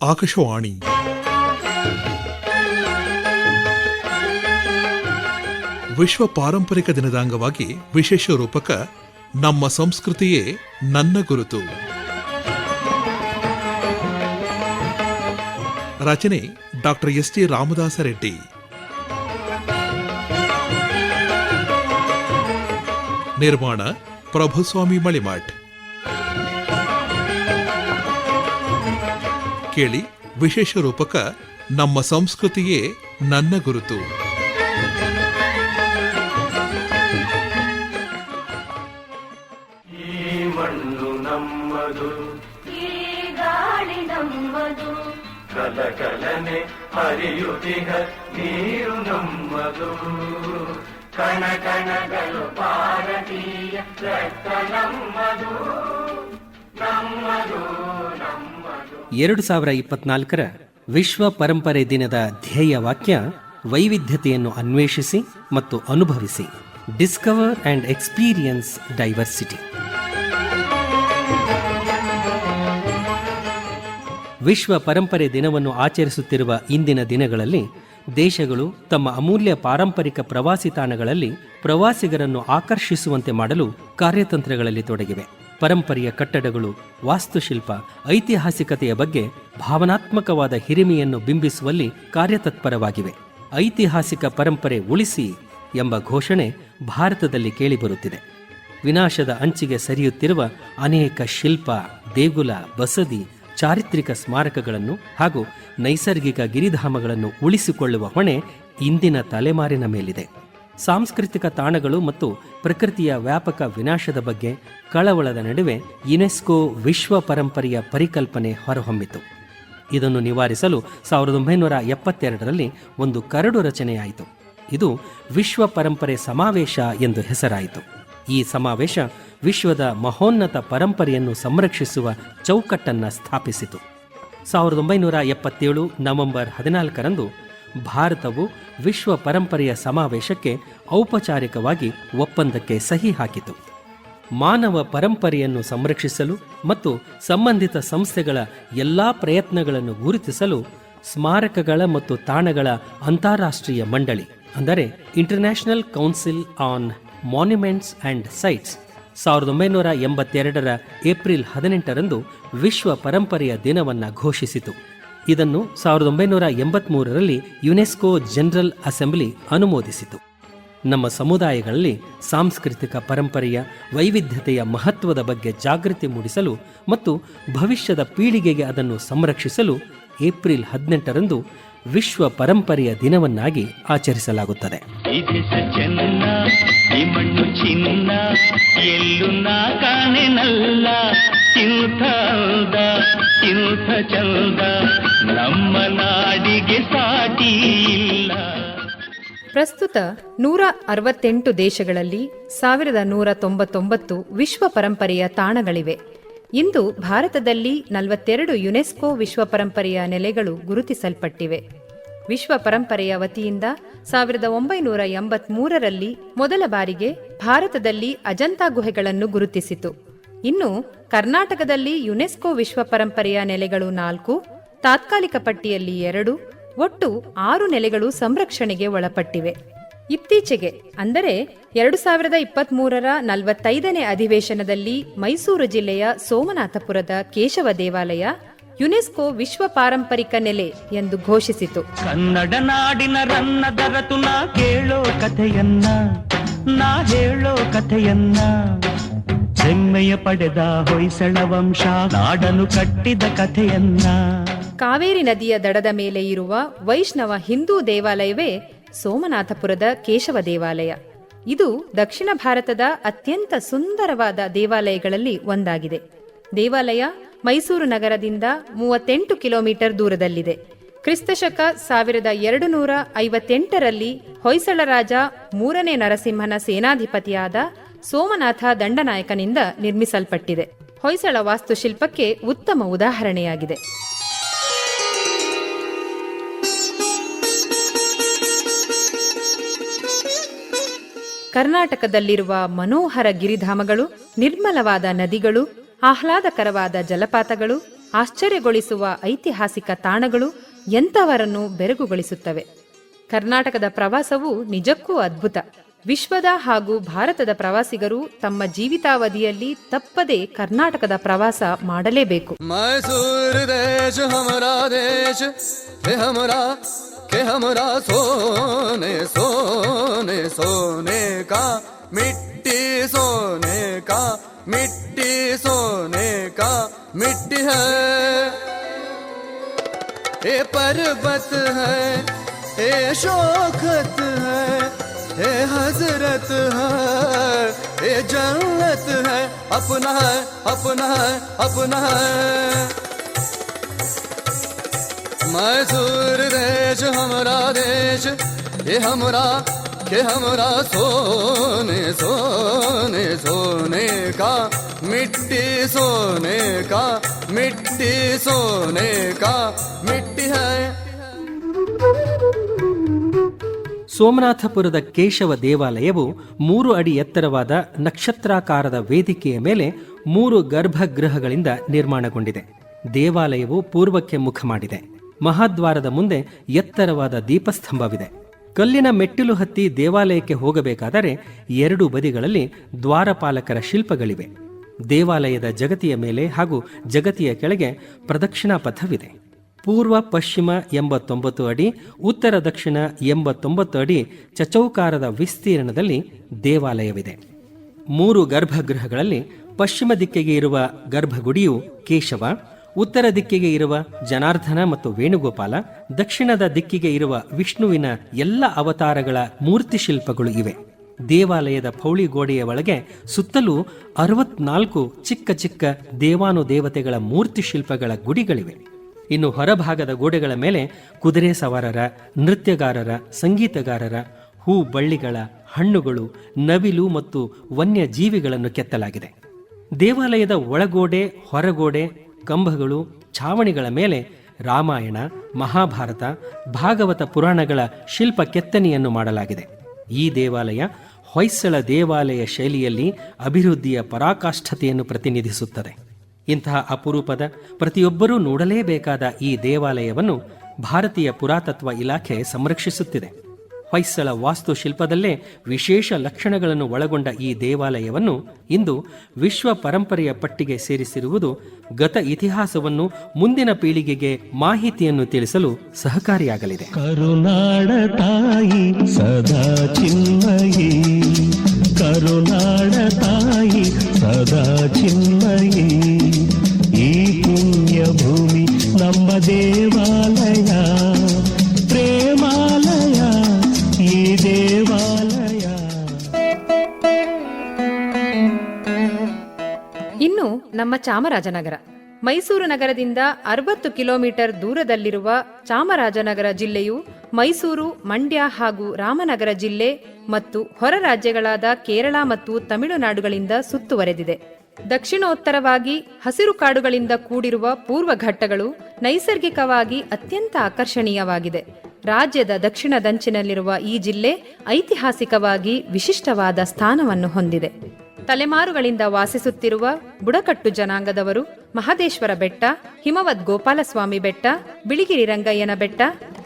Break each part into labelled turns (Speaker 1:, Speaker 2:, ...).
Speaker 1: ಆಕಾಶವಾಣಿ. ವಿಶ್ವ ಪಾರಂಪರಿಕ ದಿನದ ಅಂಗವಾಗಿ ವಿಶೇಷ ರೂಪಕ ನಮ್ಮ ಸಂಸ್ಕೃತಿಯೇ ನನ್ನ ಗುರುತು. ರಚನೆ doctor S T Ramadasa Reddy. ನಿರ್ಮಾಣ ಪ್ರಭುಸ್ವಾಮಿ ಮಳಿಮಠ್ ಕೇಳಿ ವಿಶೇಷ ರೂಪಕ ನಮ್ಮ ಸಂಸ್ಕೃತಿಯೇ ನನ್ನ ಗುರುತು.
Speaker 2: ಈ ಮಣ್ಣು ನಮ್ಮದು.
Speaker 3: ಈ ಗಾಳಿ ನಮ್ಮದು.
Speaker 2: ಕಲಕಲನೆ ಹರಿಯುತ್ತಿಗ ನೀರು
Speaker 4: ಎರಡು ಸಾವಿರ ಇಪ್ಪತ್ನಾಲ್ಕರ ವಿಶ್ವ ಪರಂಪರೆ ದಿನದ ಧ್ಯೇಯ ವಾಕ್ಯ ವೈವಿಧ್ಯತೆಯನ್ನು ಅನ್ವೇಷಿಸಿ ಮತ್ತು ಅನುಭವಿಸಿ. ಡಿಸ್ಕವರ್ ಅಂಡ್ ಎಕ್ಸ್ಪೀರಿಯನ್ಸ್ ಡೈವರ್ಸಿಟಿ ವಿಶ್ವ ಪರಂಪರೆ ದಿನವನ್ನು ಆಚರಿಸುತ್ತಿರುವ ಇಂದಿನ ದಿನಗಳಲ್ಲಿ ದೇಶಗಳು ತಮ್ಮ ಅಮೂಲ್ಯ ಪಾರಂಪರಿಕ ಪ್ರವಾಸಿ ತಾಣಗಳಲ್ಲಿ ಪ್ರವಾಸಿಗರನ್ನು ಆಕರ್ಷಿಸುವಂತೆ ಮಾಡಲು ಕಾರ್ಯತಂತ್ರಗಳಲ್ಲಿ ತೊಡಗಿವೆ. ಪರಂಪರೆಯ ಕಟ್ಟಡಗಳು, ವಾಸ್ತುಶಿಲ್ಪ, ಐತಿಹಾಸಿಕತೆಯ ಬಗ್ಗೆ ಭಾವನಾತ್ಮಕವಾದ ಹಿರಿಮೆಯನ್ನು ಬಿಂಬಿಸುವಲ್ಲಿ ಕಾರ್ಯತತ್ಪರವಾಗಿವೆ. ಐತಿಹಾಸಿಕ ಪರಂಪರೆ ಉಳಿಸಿ ಎಂಬ ಘೋಷಣೆ ಭಾರತದಲ್ಲಿ ಕೇಳಿಬರುತ್ತಿದೆ. ವಿನಾಶದ ಅಂಚಿಗೆ ಸರಿಯುತ್ತಿರುವ ಅನೇಕ ಶಿಲ್ಪ, ದೇಗುಲ, ಬಸದಿ, ಚಾರಿತ್ರಿಕ ಸ್ಮಾರಕಗಳನ್ನು ಹಾಗೂ ನೈಸರ್ಗಿಕ ಗಿರಿಧಾಮಗಳನ್ನು ಉಳಿಸಿಕೊಳ್ಳುವ ಹೊಣೆ ಇಂದಿನ ತಲೆಮಾರಿನ ಮೇಲಿದೆ. ಸಾಂಸ್ಕೃತಿಕ ತಾಣಗಳು ಮತ್ತು ಪ್ರಕೃತಿಯ ವ್ಯಾಪಕ ವಿನಾಶದ ಬಗ್ಗೆ ಕಳವಳದ ನಡುವೆ ಯುನೆಸ್ಕೋ ವಿಶ್ವ ಪರಂಪರೆಯ ಪರಿಕಲ್ಪನೆ ಹೊರಹೊಮ್ಮಿತು. ಇದನ್ನು ನಿವಾರಿಸಲು ಸಾವಿರದ ಒಂಬೈನೂರ ಎಪ್ಪತ್ತೆರಡರಲ್ಲಿ ಒಂದು ಕರಡು ರಚನೆಯಾಯಿತು. ಇದು ವಿಶ್ವ ಪರಂಪರೆ ಸಮಾವೇಶ ಎಂದು ಹೆಸರಾಯಿತು. ಈ ಸಮಾವೇಶ ವಿಶ್ವದ ಮಹೋನ್ನತ ಪರಂಪರೆಯನ್ನು ಸಂರಕ್ಷಿಸುವ ಚೌಕಟ್ಟನ್ನು ಸ್ಥಾಪಿಸಿತು. ಸಾವಿರದ ಒಂಬೈನೂರ ಎಪ್ಪತ್ತೇಳು ನವೆಂಬರ್ ಹದಿನಾಲ್ಕರಂದು ಭಾರತವು ವಿಶ್ವ ಪರಂಪರೆಯ ಸಮಾವೇಶಕ್ಕೆ ಔಪಚಾರಿಕವಾಗಿ ಒಪ್ಪಂದಕ್ಕೆ ಸಹಿ ಹಾಕಿತು. ಮಾನವ ಪರಂಪರೆಯನ್ನು ಸಂರಕ್ಷಿಸಲು ಮತ್ತು ಸಂಬಂಧಿತ ಸಂಸ್ಥೆಗಳ ಎಲ್ಲ ಪ್ರಯತ್ನಗಳನ್ನು ಗುರುತಿಸಲು ಸ್ಮಾರಕಗಳ ಮತ್ತು ತಾಣಗಳ ಅಂತಾರಾಷ್ಟ್ರೀಯ ಮಂಡಳಿ, ಅಂದರೆ international council on monuments and sites ಸಾವಿರದ ಒಂಬೈನೂರ ಎಂಬತ್ತೆರಡರ ಏಪ್ರಿಲ್ ಹದಿನೆಂಟರಂದು ವಿಶ್ವ ಪರಂಪರೆಯ ದಿನವನ್ನು ಘೋಷಿಸಿತು. ಇದನ್ನು ಸಾವಿರದ ಒಂಬೈನೂರ ಎಂಬತ್ಮೂರರಲ್ಲಿ ಯುನೆಸ್ಕೋ ಜನರಲ್ ಅಸೆಂಬ್ಲಿ ಅನುಮೋದಿಸಿತು. ನಮ್ಮ ಸಮುದಾಯಗಳಲ್ಲಿ ಸಾಂಸ್ಕೃತಿಕ ಪರಂಪರೆಯ ವೈವಿಧ್ಯತೆಯ ಮಹತ್ವದ ಬಗ್ಗೆ ಜಾಗೃತಿ ಮೂಡಿಸಲು ಮತ್ತು ಭವಿಷ್ಯದ ಪೀಳಿಗೆಗೆ ಅದನ್ನು ಸಂರಕ್ಷಿಸಲು ಏಪ್ರಿಲ್ ಹದಿನೆಂಟರಂದು ವಿಶ್ವ ಪರಂಪರೆಯ ದಿನವನ್ನಾಗಿ ಆಚರಿಸಲಾಗುತ್ತದೆ.
Speaker 5: ಪ್ರಸ್ತುತ ನೂರ ಅರವತ್ತೆಂಟು ದೇಶಗಳಲ್ಲಿ ಸಾವಿರದ ನೂರ ತೊಂಬತ್ತೊಂಬತ್ತು ವಿಶ್ವ ಪರಂಪರೆಯ ತಾಣಗಳಿವೆ. ಇಂದು ಭಾರತದಲ್ಲಿ ನಲವತ್ತೆರಡು ಯುನೆಸ್ಕೋ ವಿಶ್ವ ಪರಂಪರೆಯ ನೆಲೆಗಳು ಗುರುತಿಸಲ್ಪಟ್ಟಿವೆ. ವಿಶ್ವ ಪರಂಪರೆಯ ವತಿಯಿಂದ ಸಾವಿರದ ಒಂಬೈನೂರ ಎಂಬತ್ಮೂರರಲ್ಲಿ ಮೊದಲ ಬಾರಿಗೆ ಭಾರತದಲ್ಲಿ ಅಜಂತಾ ಗುಹೆಗಳನ್ನು ಗುರುತಿಸಿತು. ಇನ್ನು ಕರ್ನಾಟಕದಲ್ಲಿ ಯುನೆಸ್ಕೋ ವಿಶ್ವ ಪರಂಪರೆಯ ನೆಲೆಗಳು ನಾಲ್ಕು, ತಾತ್ಕಾಲಿಕ ಪಟ್ಟಿಯಲ್ಲಿ ಎರಡು, ಒಟ್ಟು ಆರು ನೆಲೆಗಳು ಸಂರಕ್ಷಣೆಗೆ ಒಳಪಟ್ಟಿವೆ. ಇತ್ತೀಚೆಗೆ, ಅಂದರೆ ಎರಡು ಸಾವಿರದ ಇಪ್ಪತ್ಮೂರರ ನಲವತ್ತೈದನೇ ಅಧಿವೇಶನದಲ್ಲಿ ಮೈಸೂರು ಜಿಲ್ಲೆಯ ಸೋಮನಾಥಪುರದ ಕೇಶವ ದೇವಾಲಯ ಯುನೆಸ್ಕೋ ವಿಶ್ವ ಪಾರಂಪರಿಕ ನೆಲೆ ಎಂದು ಘೋಷಿಸಿತು.
Speaker 6: ಕನ್ನಡ ನಾಡಿನ ರನ್ನ ದರತು ನಾ ಕೇಳೋ ಕಥೆಯನ್ನ ನಾ ಹೇಳೋ ಕಥೆಯನ್ನ. ಹೆಮ್ಮೆಯ ಪಡೆದ ಹೊಯ್ಸಳ ವಂಶ ನಾಡನು ಕಟ್ಟಿದ ಕಥೆಯನ್ನ.
Speaker 5: ಕಾವೇರಿ ನದಿಯ ದಡದ ಮೇಲೆ ಇರುವ ವೈಷ್ಣವ ಹಿಂದೂ ದೇವಾಲಯವೇ ಸೋಮನಾಥಪುರದ ಕೇಶವ ದೇವಾಲಯ. ಇದು ದಕ್ಷಿಣ ಭಾರತದ ಅತ್ಯಂತ ಸುಂದರವಾದ ದೇವಾಲಯಗಳಲ್ಲಿ ಒಂದಾಗಿದೆ. ದೇವಾಲಯ ಮೈಸೂರು ನಗರದಿಂದ ಮೂವತ್ತೆಂಟು ಕಿಲೋಮೀಟರ್ ದೂರದಲ್ಲಿದೆ. ಕ್ರಿಸ್ತಶಕ ಸಾವಿರದ ಎರಡು ನೂರ ಐವತ್ತೆಂಟರಲ್ಲಿ ಹೊಯ್ಸಳ ರಾಜ ಮೂರನೇ ನರಸಿಂಹನ ಸೇನಾಧಿಪತಿಯಾದ ಸೋಮನಾಥ ದಂಡನಾಯಕನಿಂದ ನಿರ್ಮಿಸಲ್ಪಟ್ಟಿದೆ. ಹೊಯ್ಸಳ ವಾಸ್ತುಶಿಲ್ಪಕ್ಕೆ ಉತ್ತಮ ಉದಾಹರಣೆಯಾಗಿದೆ. ಕರ್ನಾಟಕದಲ್ಲಿರುವ ಮನೋಹರ ಗಿರಿಧಾಮಗಳು ನಿರ್ಮಲವಾದ ನದಿಗಳು ಆಹ್ಲಾದಕರವಾದ ಜಲಪಾತಗಳು, ಆಶ್ಚರ್ಯಗೊಳಿಸುವ ಐತಿಹಾಸಿಕ ತಾಣಗಳು ಎಂಥವರನ್ನು ಬೆರಗುಗೊಳಿಸುತ್ತವೆ. ಕರ್ನಾಟಕದ ಪ್ರವಾಸವು ನಿಜಕ್ಕೂ ಅದ್ಭುತ. ವಿಶ್ವದ ಹಾಗೂ ಭಾರತದ ಪ್ರವಾಸಿಗರು ತಮ್ಮ ಜೀವಿತಾವಧಿಯಲ್ಲಿ ತಪ್ಪದೆ ಕರ್ನಾಟಕದ ಪ್ರವಾಸ ಮಾಡಲೇಬೇಕು.
Speaker 7: ಮೈಸೂರು ದೇಶ, ಹಮರಾ ದೇಶ ಹಮರಾ ಕೆ ಹಮರಾ, ಸೋನೆ ಸೋನೆ ಸೋನೆ ಕಾ, ಮಿಟ್ಟಿ ಸೋನೆ ಕಾ मिट्टी सोने का मिट्टी है। ये पर्वत है ये शोखत है ये हज़रत है ये जन्नत है। अपना है अपना है अपना है। मैसूर देश, हमारा देश, ये हमरा के हमरा सोने सोने सोने का मिट्टी सोने का मिट्टी सोने का मिट्टी है
Speaker 4: ಸೋಮನಾಥಪುರದ ಕೇಶವ ದೇವಾಲಯವು ಮೂರು ಅಡಿ ಎತ್ತರವಾದ ನಕ್ಷತ್ರಾಕಾರದ ವೇದಿಕೆಯ ಮೇಲೆ ಮೂರು ಗರ್ಭಗೃಹಗಳಿಂದ ನಿರ್ಮಾಣಗೊಂಡಿದೆ ದೇವಾಲಯವು ಪೂರ್ವಕ್ಕೆ ಮುಖ ಮಾಡಿದೆ ಮಹಾದ್ವಾರದ ಮುಂದೆ ಎತ್ತರವಾದ ದೀಪಸ್ತಂಭವಿದೆ ಕಲ್ಲಿನ ಮೆಟ್ಟಿಲು ಹತ್ತಿ ದೇವಾಲಯಕ್ಕೆ ಹೋಗಬೇಕಾದರೆ ಎರಡು ಬದಿಗಳಲ್ಲಿ ದ್ವಾರಪಾಲಕರ ಶಿಲ್ಪಗಳಿವೆ. ದೇವಾಲಯದ ಜಗತಿಯ ಮೇಲೆ ಹಾಗೂ ಜಗತಿಯ ಕೆಳಗೆ ಪ್ರದಕ್ಷಿಣಾ ಪಥವಿದೆ. ಪೂರ್ವ, ಪಶ್ಚಿಮ ಎಂಬತ್ತೊಂಬತ್ತು ಅಡಿ, ಉತ್ತರ, ದಕ್ಷಿಣ ಎಂಬತ್ತೊಂಬತ್ತು ಅಡಿ ಚಚೌಕಾರದ ವಿಸ್ತೀರ್ಣದಲ್ಲಿ ದೇವಾಲಯವಿದೆ. ಮೂರು ಗರ್ಭಗೃಹಗಳಲ್ಲಿ ಪಶ್ಚಿಮ ದಿಕ್ಕಿಗೆ ಇರುವ ಗರ್ಭಗುಡಿಯು ಕೇಶವ ಉತ್ತರ ದಿಕ್ಕಿಗೆ ಇರುವ ಜನಾರ್ದನ ಮತ್ತು ವೇಣುಗೋಪಾಲ, ದಕ್ಷಿಣದ ದಿಕ್ಕಿಗೆ ಇರುವ ವಿಷ್ಣುವಿನ ಎಲ್ಲ ಅವತಾರಗಳ ಮೂರ್ತಿ ಶಿಲ್ಪಗಳು ಇವೆ. ದೇವಾಲಯದ ಪೌಳಿ ಗೋಡೆಯ ಒಳಗೆ ಸುತ್ತಲೂ ಅರವತ್ನಾಲ್ಕು ಚಿಕ್ಕ ಚಿಕ್ಕ ದೇವಾನುದೇವತೆಗಳ ಮೂರ್ತಿ ಶಿಲ್ಪಗಳ ಗುಡಿಗಳಿವೆ. ಇನ್ನು ಹೊರಭಾಗದ ಗೋಡೆಗಳ ಮೇಲೆ ಕುದುರೆ ಸವಾರರ, ನೃತ್ಯಗಾರರ, ಸಂಗೀತಗಾರರ, ಹೂ ಬಳ್ಳಿಗಳ, ಹಣ್ಣುಗಳು, ನವಿಲು ಮತ್ತು ವನ್ಯ ಜೀವಿಗಳನ್ನು ಕೆತ್ತಲಾಗಿದೆ. ದೇವಾಲಯದ ಒಳಗೋಡೆ, ಹೊರಗೋಡೆ ಕಂಬಗಳು, ಛಾವಣಿಗಳ ಮೇಲೆ ರಾಮಾಯಣ, ಮಹಾಭಾರತ, ಭಾಗವತ ಪುರಾಣಗಳ ಶಿಲ್ಪ ಕೆತ್ತನೆಯನ್ನು ಮಾಡಲಾಗಿದೆ. ಈ ದೇವಾಲಯ ಹೊಯ್ಸಳ ದೇವಾಲಯ ಶೈಲಿಯಲ್ಲಿ ಅಭಿವೃದ್ಧಿಯ ಪರಾಕಾಷ್ಠತೆಯನ್ನು ಪ್ರತಿನಿಧಿಸುತ್ತದೆ. ಇಂತಹ ಅಪರೂಪದ ಪ್ರತಿಯೊಬ್ಬರೂ ನೋಡಲೇಬೇಕಾದ ಈ ದೇವಾಲಯವನ್ನು ಭಾರತೀಯ ಪುರಾತತ್ವ ಇಲಾಖೆ ಸಂರಕ್ಷಿಸುತ್ತಿದೆ. ಹೊಯ್ಸಳ ವಾಸ್ತುಶಿಲ್ಪದಲ್ಲೇ ವಿಶೇಷ ಲಕ್ಷಣಗಳನ್ನು ಒಳಗೊಂಡ ಈ ದೇವಾಲಯವನ್ನು ಇಂದು ವಿಶ್ವ ಪರಂಪರೆಯ ಪಟ್ಟಿಗೆ ಸೇರಿಸಿರುವುದು ಗತ ಇತಿಹಾಸವನ್ನು ಮುಂದಿನ ಪೀಳಿಗೆಗೆ ಮಾಹಿತಿಯನ್ನು ತಿಳಿಸಲು ಸಹಕಾರಿಯಾಗಲಿದೆ.
Speaker 6: ಕರುನಾಡ ತಾಯಿ, ಸದಾ ಚಿನ್ಮಯಿ. ಕರುನಾಡ ತಾಯಿ, ಸದಾ ಚಿನ್ಮಯಿ. ಈ ಪುಣ್ಯ ಭೂಮಿ ನಮ್ಮ ದೇವಾಲಯ. ದೇವಾಲಯ.
Speaker 5: ಇನ್ನು ನಮ್ಮ ಚಾಮರಾಜನಗರ. ಮೈಸೂರು ನಗರದಿಂದ ಅರವತ್ತು ಕಿಲೋಮೀಟರ್ ದೂರದಲ್ಲಿರುವ ಚಾಮರಾಜನಗರ ಜಿಲ್ಲೆಯು ಮೈಸೂರು, ಮಂಡ್ಯ ಹಾಗೂ ರಾಮನಗರ ಜಿಲ್ಲೆ ಮತ್ತು ಹೊರ ರಾಜ್ಯಗಳಾದ ಕೇರಳ ಮತ್ತು ತಮಿಳುನಾಡುಗಳಿಂದ ಸುತ್ತುವರೆದಿದೆ. ದಕ್ಷಿಣೋತ್ತರವಾಗಿ ಹಸಿರು ಕಾಡುಗಳಿಂದ ಕೂಡಿರುವ ಪೂರ್ವ ಘಟ್ಟಗಳು ನೈಸರ್ಗಿಕವಾಗಿ ಅತ್ಯಂತ ಆಕರ್ಷಣೀಯವಾಗಿದೆ. ರಾಜ್ಯದ ದಕ್ಷಿಣದಂಚಿನಲ್ಲಿರುವ ಈ ಜಿಲ್ಲೆ ಐತಿಹಾಸಿಕವಾಗಿ ವಿಶಿಷ್ಟವಾದ ಸ್ಥಾನವನ್ನು ಹೊಂದಿದೆ. ತಲೆಮಾರುಗಳಿಂದ ವಾಸಿಸುತ್ತಿರುವ ಬುಡಕಟ್ಟು ಜನಾಂಗದವರು ಮಹದೇಶ್ವರ ಬೆಟ್ಟ, ಹಿಮವದ್ ಗೋಪಾಲಸ್ವಾಮಿ ಬೆಟ್ಟ, ಬಿಳಿಗಿರಿ ರಂಗಯ್ಯನ ಬೆಟ್ಟ,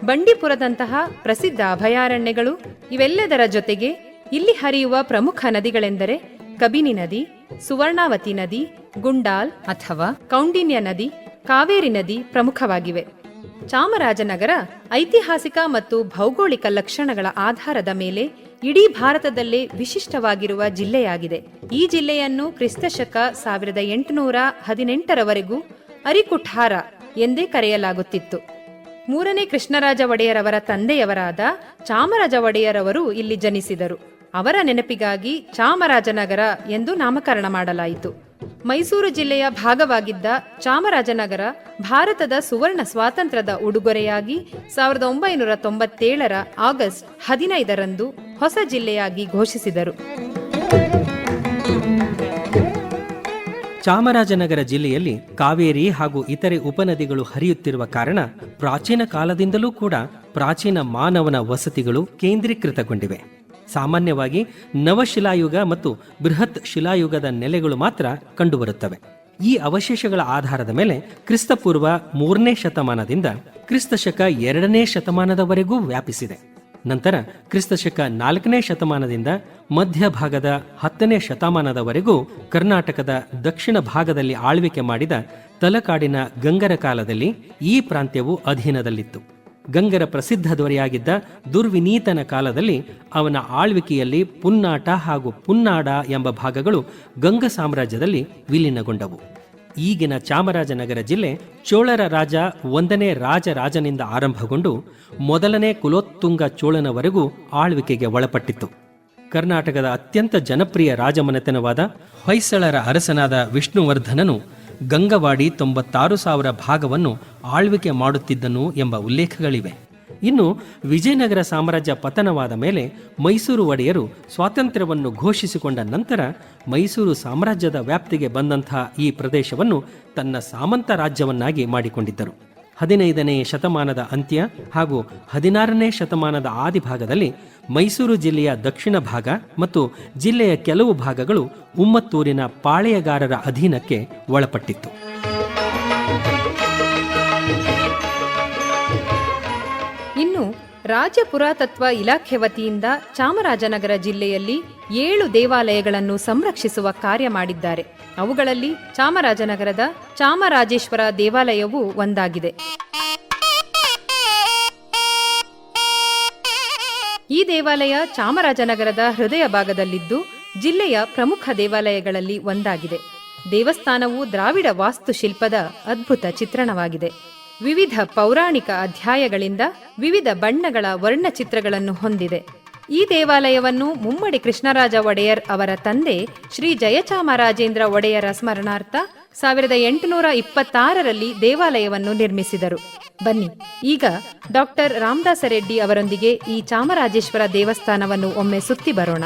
Speaker 5: ಬಂಡೀಪುರದಂತಹ ಪ್ರಸಿದ್ಧ ಅಭಯಾರಣ್ಯಗಳು ಇವೆಲ್ಲದರ ಜೊತೆಗೆ ಇಲ್ಲಿ ಹರಿಯುವ ಪ್ರಮುಖ ನದಿಗಳೆಂದರೆ ಕಬಿನಿ ನದಿ, ಸುವರ್ಣಾವತಿ ನದಿ, ಗುಂಡಾಲ್ ಅಥವಾ ಕೌಂಡಿನ್ಯ ನದಿ, ಕಾವೇರಿ ನದಿ ಪ್ರಮುಖವಾಗಿವೆ. ಚಾಮರಾಜನಗರ ಐತಿಹಾಸಿಕ ಮತ್ತು ಭೌಗೋಳಿಕ ಲಕ್ಷಣಗಳ ಆಧಾರದ ಮೇಲೆ ಇಡೀ ಭಾರತದಲ್ಲೇ ವಿಶಿಷ್ಟವಾಗಿರುವ ಜಿಲ್ಲೆಯಾಗಿದೆ. ಈ ಜಿಲ್ಲೆಯನ್ನು ಕ್ರಿಸ್ತಶಕ ಸಾವಿರದ ಎಂಟುನೂರ ಹದಿನೆಂಟರವರೆಗೂ ಅರಿಕುಠಾರ ಎಂದೇ ಕರೆಯಲಾಗುತ್ತಿತ್ತು. ಮೂರನೇ ಕೃಷ್ಣರಾಜ ಒಡೆಯರವರ ತಂದೆಯವರಾದ ಚಾಮರಾಜ ಒಡೆಯರವರು ಇಲ್ಲಿ ಜನಿಸಿದರು. ಅವರ ನೆನಪಿಗಾಗಿ ಚಾಮರಾಜನಗರ ಎಂದು ನಾಮಕರಣ ಮಾಡಲಾಯಿತು. ಮೈಸೂರು ಜಿಲ್ಲೆಯ ಭಾಗವಾಗಿದ್ದ ಚಾಮರಾಜನಗರ ಭಾರತದ ಸುವರ್ಣ ಸ್ವಾತಂತ್ರ್ಯದ ಉಡುಗೊರೆಯಾಗಿ ಸಾವಿರದ ಒಂಬೈನೂರ ತೊಂಬತ್ತೇಳರ ಆಗಸ್ಟ್ ಹದಿನೈದರಂದು ಹೊಸ ಜಿಲ್ಲೆಯಾಗಿ ಘೋಷಿಸಿದರು.
Speaker 4: ಚಾಮರಾಜನಗರ ಜಿಲ್ಲೆಯಲ್ಲಿ ಕಾವೇರಿ ಹಾಗೂ ಇತರೆ ಉಪನದಿಗಳು ಹರಿಯುತ್ತಿರುವ ಕಾರಣ ಪ್ರಾಚೀನ ಕಾಲದಿಂದಲೂ ಕೂಡ ಪ್ರಾಚೀನ ಮಾನವನ ವಸತಿಗಳು ಕೇಂದ್ರೀಕೃತಗೊಂಡಿವೆ. ಸಾಮಾನ್ಯವಾಗಿ ನವಶಿಲಾಯುಗ ಮತ್ತು ಬೃಹತ್ ಶಿಲಾಯುಗದ ನೆಲೆಗಳು ಮಾತ್ರ ಕಂಡುಬರುತ್ತವೆ. ಈ ಅವಶೇಷಗಳ ಆಧಾರದ ಮೇಲೆ ಕ್ರಿಸ್ತಪೂರ್ವ ಮೂರನೇ ಶತಮಾನದಿಂದ ಕ್ರಿಸ್ತಶಕ ಎರಡನೇ ಶತಮಾನದವರೆಗೂ ವ್ಯಾಪಿಸಿದೆ. ನಂತರ ಕ್ರಿಸ್ತಶಕ ನಾಲ್ಕನೇ ಶತಮಾನದಿಂದ ಮಧ್ಯಭಾಗದ ಹತ್ತನೇ ಶತಮಾನದವರೆಗೂ ಕರ್ನಾಟಕದ ದಕ್ಷಿಣ ಭಾಗದಲ್ಲಿ ಆಳ್ವಿಕೆ ಮಾಡಿದ ತಲಕಾಡಿನ ಗಂಗರ ಕಾಲದಲ್ಲಿ ಈ ಪ್ರಾಂತ್ಯವು ಅಧೀನದಲ್ಲಿತ್ತು. ಗಂಗರ ಪ್ರಸಿದ್ಧ ದೊರೆಯಾಗಿದ್ದ ದುರ್ವಿನೀತನ ಕಾಲದಲ್ಲಿ ಅವನ ಆಳ್ವಿಕೆಯಲ್ಲಿ ಪುನ್ನಾಟ ಹಾಗೂ ಪುನ್ನಾಡ ಎಂಬ ಭಾಗಗಳು ಗಂಗ ಸಾಮ್ರಾಜ್ಯದಲ್ಲಿ ವಿಲೀನಗೊಂಡವು. ಈಗಿನ ಚಾಮರಾಜನಗರ ಜಿಲ್ಲೆ ಚೋಳರ ರಾಜ ಒಂದನೇ ರಾಜರಾಜನಿಂದ ಆರಂಭಗೊಂಡು ಮೊದಲನೇ ಕುಲೋತ್ತುಂಗ ಚೋಳನವರೆಗೂ ಆಳ್ವಿಕೆಗೆ ಒಳಪಟ್ಟಿತ್ತು. ಕರ್ನಾಟಕದ ಅತ್ಯಂತ ಜನಪ್ರಿಯ ರಾಜಮನೆತನವಾದ ಹೊಯ್ಸಳರ ಅರಸನಾದ ವಿಷ್ಣುವರ್ಧನನು ಗಂಗವಾಡಿ ತೊಂಬತ್ತಾರು ಸಾವಿರ ಭಾಗವನ್ನು ಆಳ್ವಿಕೆ ಮಾಡುತ್ತಿದ್ದನು ಎಂಬ ಉಲ್ಲೇಖಗಳಿವೆ. ಇನ್ನು ವಿಜಯನಗರ ಸಾಮ್ರಾಜ್ಯ ಪತನವಾದ ಮೇಲೆ ಮೈಸೂರು ಒಡೆಯರು ಸ್ವಾತಂತ್ರ್ಯವನ್ನು ಘೋಷಿಸಿಕೊಂಡ ನಂತರ ಮೈಸೂರು ಸಾಮ್ರಾಜ್ಯದ ವ್ಯಾಪ್ತಿಗೆ ಬಂದಂಥ ಈ ಪ್ರದೇಶವನ್ನು ತನ್ನ ಸಾಮಂತ ರಾಜ್ಯವನ್ನಾಗಿ ಮಾಡಿಕೊಂಡಿದ್ದರು. ಹದಿನೈದನೇ ಶತಮಾನದ ಅಂತ್ಯ ಹಾಗೂ ಹದಿನಾರನೇ ಶತಮಾನದ ಆದಿಭಾಗದಲ್ಲಿ ಮೈಸೂರು ಜಿಲ್ಲೆಯ ದಕ್ಷಿಣ ಭಾಗ ಮತ್ತು ಜಿಲ್ಲೆಯ ಕೆಲವು ಭಾಗಗಳು ಉಮ್ಮತ್ತೂರಿನ ಪಾಳೆಯಗಾರರ ಅಧೀನಕ್ಕೆ ಒಳಪಟ್ಟಿತ್ತು.
Speaker 5: ರಾಜ್ಯ ಪುರಾತತ್ವ ಇಲಾಖೆ ವತಿಯಿಂದ ಚಾಮರಾಜನಗರ ಜಿಲ್ಲೆಯಲ್ಲಿ ಏಳು ದೇವಾಲಯಗಳನ್ನು ಸಂರಕ್ಷಿಸುವ ಕಾರ್ಯ ಮಾಡಿದ್ದಾರೆ. ಅವುಗಳಲ್ಲಿ ಚಾಮರಾಜನಗರದ ಚಾಮರಾಜೇಶ್ವರ ದೇವಾಲಯವೂ ಒಂದಾಗಿದೆ. ಈ ದೇವಾಲಯ ಚಾಮರಾಜನಗರದ ಹೃದಯ ಭಾಗದಲ್ಲಿದ್ದು ಜಿಲ್ಲೆಯ ಪ್ರಮುಖ ದೇವಾಲಯಗಳಲ್ಲಿ ಒಂದಾಗಿದೆ. ದೇವಸ್ಥಾನವು ದ್ರಾವಿಡ ವಾಸ್ತುಶಿಲ್ಪದ ಅದ್ಭುತ ಚಿತ್ರಣವಾಗಿದೆ. ವಿವಿಧ ಪೌರಾಣಿಕ ಅಧ್ಯಾಯಗಳಿಂದ ವಿವಿಧ ಬಣ್ಣಗಳ ವರ್ಣಚಿತ್ರಗಳನ್ನು ಹೊಂದಿದೆ. ಈ ದೇವಾಲಯವನ್ನು ಮುಮ್ಮಡಿ ಕೃಷ್ಣರಾಜ ಒಡೆಯರ್ ಅವರ ತಂದೆ ಶ್ರೀ ಜಯಚಾಮರಾಜೇಂದ್ರ ಒಡೆಯರ ಸ್ಮರಣಾರ್ಥ ಸಾವಿರದ ಎಂಟುನೂರ ಇಪ್ಪತ್ತಾರರಲ್ಲಿ ದೇವಾಲಯವನ್ನು ನಿರ್ಮಿಸಿದರು. ಬನ್ನಿ, ಈಗ ಡಾಕ್ಟರ್ ರಾಮದಾಸ ರೆಡ್ಡಿ ಅವರೊಂದಿಗೆ ಈ ಚಾಮರಾಜೇಶ್ವರ ದೇವಸ್ಥಾನವನ್ನು ಒಮ್ಮೆ ಸುತ್ತಿ ಬರೋಣ.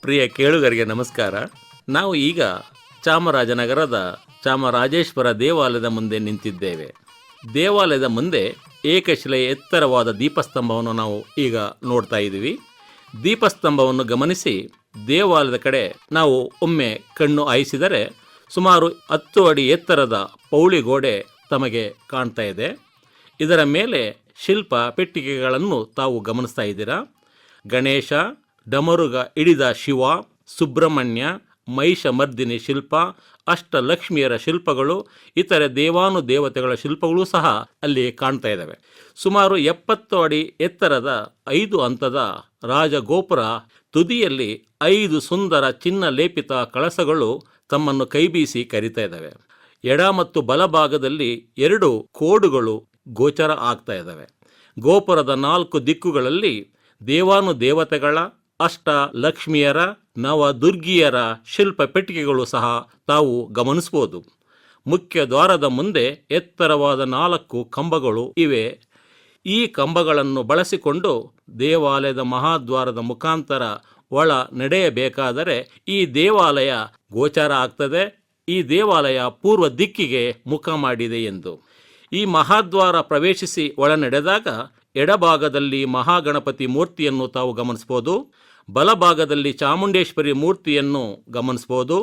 Speaker 8: ಪ್ರಿಯ ಕೇಳುಗರಿಗೆ ನಮಸ್ಕಾರ. ನಾವು ಈಗ ಚಾಮರಾಜನಗರದ ಚಾಮರಾಜೇಶ್ವರ ದೇವಾಲಯದ ಮುಂದೆ ನಿಂತಿದ್ದೇವೆ. ದೇವಾಲಯದ ಮುಂದೆ ಏಕಶಿಲೆಯ ಎತ್ತರವಾದ ದೀಪಸ್ತಂಭವನ್ನು ನಾವು ಈಗ ನೋಡ್ತಾ ಇದ್ದೀವಿ. ದೀಪಸ್ತಂಭವನ್ನು ಗಮನಿಸಿ ದೇವಾಲಯದ ಕಡೆ ನಾವು ಒಮ್ಮೆ ಕಣ್ಣು ಹಾಯಿಸಿದರೆ ಸುಮಾರು ಹತ್ತು ಅಡಿ ಎತ್ತರದ ಪೌಳಿ ಗೋಡೆ ತಮಗೆ ಕಾಣ್ತಾ ಇದೆ. ಇದರ ಮೇಲೆ ಶಿಲ್ಪ ಪೆಟ್ಟಿಗೆಗಳನ್ನು ತಾವು ಗಮನಿಸ್ತಾ ಇದ್ದೀರಾ. ಗಣೇಶ, ಡಮರುಗ ಹಿಡಿದ ಶಿವ, ಸುಬ್ರಹ್ಮಣ್ಯ ಮಹಿಷಮರ್ದಿನಿ ಶಿಲ್ಪ, ಅಷ್ಟಲಕ್ಷ್ಮಿಯರ ಶಿಲ್ಪಗಳು, ಇತರೆ ದೇವಾನು ದೇವತೆಗಳ ಶಿಲ್ಪಗಳು ಸಹ ಅಲ್ಲಿ ಕಾಣ್ತಾ ಇದ್ದಾವೆ. ಸುಮಾರು ಎಪ್ಪತ್ತು ಅಡಿ ಎತ್ತರದ ಐದು ಹಂತದ ರಾಜಗೋಪುರ ತುದಿಯಲ್ಲಿ ಐದು ಸುಂದರ ಚಿನ್ನ ಲೇಪಿತ ಕಳಸಗಳು ತಮ್ಮನ್ನು ಕೈಬೀಸಿ ಕರಿತಾ ಇದ್ದಾವೆ. ಎಡ ಮತ್ತು ಬಲಭಾಗದಲ್ಲಿ ಎರಡು ಕೋಡುಗಳು ಗೋಚರ ಆಗ್ತಾ ಇದ್ದಾವೆ. ಗೋಪುರದ ನಾಲ್ಕು ದಿಕ್ಕುಗಳಲ್ಲಿ ದೇವಾನು ದೇವತೆಗಳ ಅಷ್ಟ ಲಕ್ಷ್ಮಿಯರ ನವ ದುರ್ಗಿಯರ ಶಿಲ್ಪ ಪೆಟ್ಟಿಗೆಗಳು ಸಹ ತಾವು ಗಮನಿಸಬಹುದು ಮುಖ್ಯ ದ್ವಾರದ ಮುಂದೆ ಎತ್ತರವಾದ ನಾಲ್ಕು ಕಂಬಗಳು ಇವೆ. ಈ ಕಂಬಗಳನ್ನು ಬಳಸಿಕೊಂಡು ದೇವಾಲಯದ ಮಹಾದ್ವಾರದ ಮುಖಾಂತರ ಒಳ ನಡೆಯಬೇಕಾದರೆ ಈ ದೇವಾಲಯ ಗೋಚರ ಆಗ್ತದೆ. ಈ ದೇವಾಲಯ ಪೂರ್ವ ದಿಕ್ಕಿಗೆ ಮುಖ ಮಾಡಿದೆ ಎಂದು. ಈ ಮಹಾದ್ವಾರ ಪ್ರವೇಶಿಸಿ ಒಳ ನಡೆದಾಗ ಎಡಭಾಗದಲ್ಲಿ ಮಹಾಗಣಪತಿ ಮೂರ್ತಿಯನ್ನು ತಾವು ಗಮನಿಸ್ಬೋದು. ಬಲಭಾಗದಲ್ಲಿ ಚಾಮುಂಡೇಶ್ವರಿ ಮೂರ್ತಿಯನ್ನು ಗಮನಿಸ್ಬೋದು